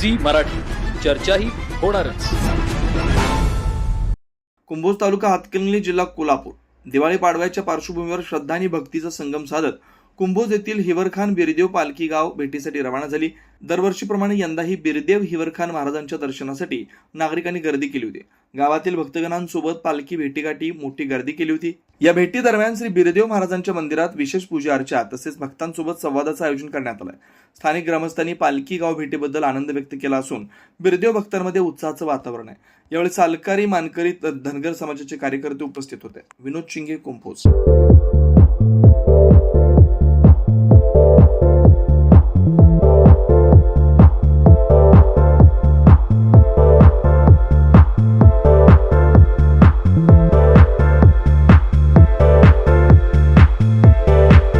Zee Marathi. चर्चाही होणारच. कुंभोज तालुका हातकणंगले जिल्हा कोल्हापूर. दिवाळी पाडव्याच्या पार्श्वभूमीवर श्रद्धा आणि भक्तीचा संगम साधत कुंभोज येथील हिवरखान बिरदेव पालखी गाव भेटीसाठी रवाना झाली. दरवर्षीप्रमाणे यंदाही बिरदेव हिवरखान महाराजांच्या दर्शनासाठी नागरिकांनी गर्दी केली होती. गावातील भक्तगणांसोबत पालखी भेटीगाठी मोठी गर्दी केली होती. या भेटी दरम्यान श्री बिरदेव महाराजांच्या मंदिरात विशेष पूजा अर्चा तसेच भक्तांसोबत संवादाचं आयोजन करण्यात आलं स्थानिक ग्रामस्थांनी पालखी गाव भेटीबद्दल आनंद व्यक्त केला असून बिरदेव भक्तांमध्ये उत्साहाचं वातावरण आहे. यावेळी सालकारी मानकरी धनगर समाजाचे कार्यकर्ते उपस्थित होते. विनोद शिंगे कुंभोज.